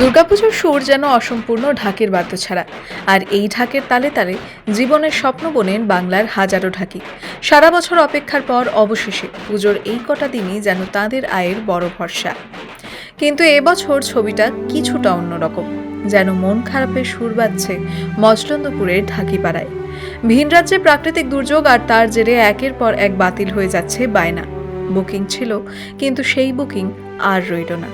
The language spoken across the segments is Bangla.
দুর্গাপুজোর সুর যেন অসম্পূর্ণ ঢাকের বাদ্য ছাড়া। আর এই ঢাকের তালে তালে জীবনের স্বপ্ন বোনেন বাংলার হাজারো ঢাকি। সারা বছর অপেক্ষার পর অবশেষে পুজোর এই কটা দিনই যেন তাদের আয়ের বড় ভরসা। কিন্তু এবছর ছবিটা কিছুটা অন্যরকম যেন মন খারাপের সুর বাজছে মজলন্দপুরের ঢাকিপাড়ায় ভিন রাজ্যে প্রাকৃতিক দুর্যোগ আর তার জেরে একের পর এক বাতিল হয়ে যাচ্ছে বায়না। বুকিং ছিল, কিন্তু সেই বুকিং আর রইল না।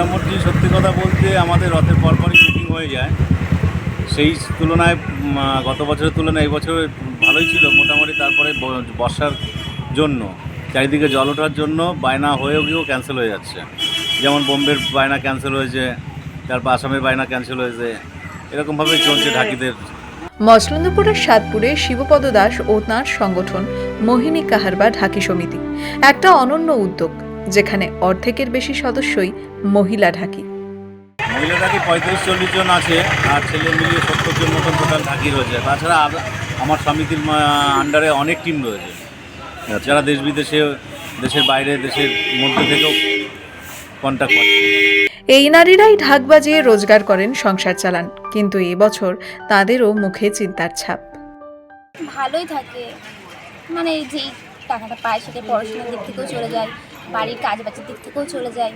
মোটামুটি সত্যি কথা বলতে আমাদের রথের পরপরই বুকিং হয়ে যায়। সেই তুলনায় গত বছরের তুলনায় এই বছর ভালোই ছিল মোটামুটি, তারপরে বর্ষার জন্য, চারিদিকে জল ওঠার জন্য বায়না হয়েও গিয়েও ক্যান্সেল হয়ে যাচ্ছে। যেমন বোম্বের বায়না ক্যান্সেল হয়েছে, তারপর আসামের বায়না ক্যান্সেল হয়েছে, এরকমভাবেই চলছে ঢাকিদের। মসলন্দপুরের সাতপুরে শিবপদ দাস ও তাঁর সংগঠন মোহিনী কাহারবা ঢাকি সমিতি, একটা অনন্য উদ্যোগ। যেখানে অর্ধেকের বেশি সদস্যই মহিলা ঢাকি। মহিলা ঢাকি পঁয়ত্রিশ চল্লিশ জন আছে আর ছেলে মিলিয়ে সত্তর জন মতন টোটাল ঢাকি রয়েছে। তাছাড়া আমার সমিতির আন্ডারে অনেক টিম রয়েছে। যারা দেশ বিদেশে দেশের বাইরে দেশের মধ্যে থেকেও কন্ট্যাক্ট করে। এই নারীরাই ঢাক বাজিয়ে রোজগার করেন সংসার চালান। কিন্তু এবছর তাদেরও মুখে চিন্তার ছাপ। ভালোই থাকে। মানে যেই টাকাটা পায় সেটা পড়াশোনার দিক থেকেও চলে যায়। বাড়ির কাজ বাজের দিক থেকেও চলে যায়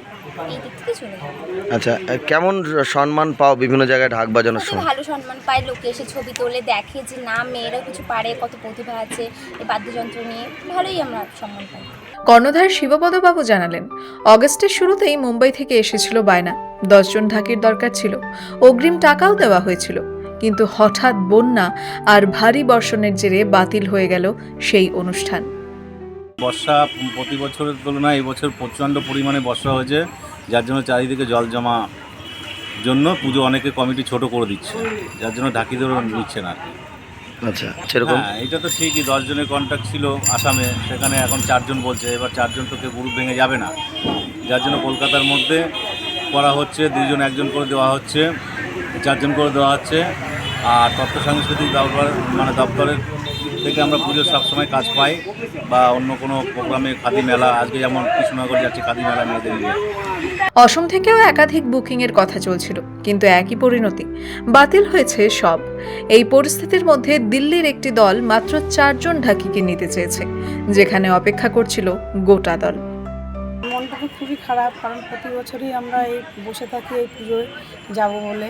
এই দিক থেকে চলে যায়। আচ্ছা কেমন সম্মান পাও বিভিন্ন জায়গায় ঢাক বাজানোর সময়? ভালো সম্মান পায় লোকে এসে ছবি তোলে দেখে যে না মেয়েরাও কিছু পারে কত প্রতিভা আছে এই বাদ্যযন্ত্র নিয়ে ভালোই আমরা সম্মান পাই। কর্ণধার শিবপদবাবু জানালেন অগস্টের শুরুতেই মুম্বাই থেকে এসেছিল বায়না। দশজন ঢাকির দরকার ছিল অগ্রিম টাকাও দেওয়া হয়েছিল কিন্তু হঠাৎ বন্যা আর ভারী বর্ষণের জেরে বাতিল হয়ে গেল সেই অনুষ্ঠান। বর্ষা প্রতি বছরের তুলনায় এবছর প্রচণ্ড পরিমাণে বর্ষা হয়েছে যার জন্য চারিদিকে জল জমা জন্য পুজো অনেকে কমিটি ছোট করে দিচ্ছে যার জন্য ঢাকিদেরও নিচ্ছে না আর আচ্ছা সেরকম? হ্যাঁ এটা তো ঠিকই দশজনের কন্ট্যাক্ট ছিল আসামে সেখানে এখন চারজন বলছে এবার চারজন তো কেউ গ্রুপ ভেঙে যাবে না। যার জন্য কলকাতার মধ্যে করা হচ্ছে দুইজন একজন করে দেওয়া হচ্ছে চারজন করে দেওয়া হচ্ছে আর তথ্য সাংস্কৃতিক দপ্তর মানে দপ্তরের থেকে আমরা পুজোর সবসময় কাজ পাই বা অন্য কোনো প্রোগ্রামে খাদি মেলা, আজকে যেমন কৃষ্ণনগর যাচ্ছে, খাদি মেলা মেয়েদের নিয়ে। অসম থেকেও একাধিক বুকিংয়ের কথা চলছিল, কিন্তু একই পরিণতি, বাতিল হয়েছে সব। এই পরিস্থিতির মধ্যে দিল্লির একটি দল মাত্র চারজন ঢাকিকে নিতে চেয়েছে, যেখানে অপেক্ষা করছিল গোটা দল। মনটা তো খুবই খারাপ, কারণ প্রতি বছরই আমরা এই বসে থাকি এই পুজোয় যাব বলে।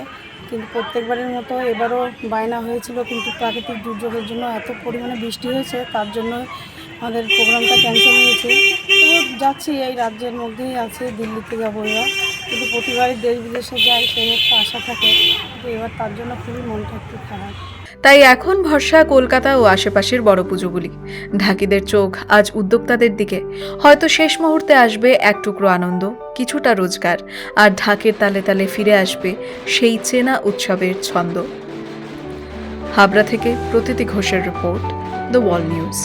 কিন্তু প্রত্যেকবারের মতো এবারও বায়না হয়েছিল, কিন্তু প্রাকৃতিক দুর্যোগের জন্য এত পরিমাণে বৃষ্টি হয়েছে, তার জন্য আমাদের প্রোগ্রামটা ক্যান্সেল হয়েছে। তবু যাচ্ছি, এই রাজ্যের মধ্যেই আছে, দিল্লিতে যাব এবার। কিন্তু প্রতিবারই দেশ বিদেশে যাই, সেই একটা আশা থাকে, কিন্তু এবার তার জন্য খুবই মনটা একটু খারাপ। তাই এখন ভরসা কলকাতা ও আশেপাশের বড় পুজোগুলি। ঢাকিদের চোখ আজ উদ্যোক্তাদের দিকে। হয়তো শেষ মুহূর্তে আসবে এক টুকরো আনন্দ, কিছুটা রোজগার, আর ঢাকের তালে তালে ফিরে আসবে সেই চেনা উৎসবের ছন্দ। হাবড়া থেকে প্রতীতি ঘোষের রিপোর্ট দ্য ওয়াল নিউজ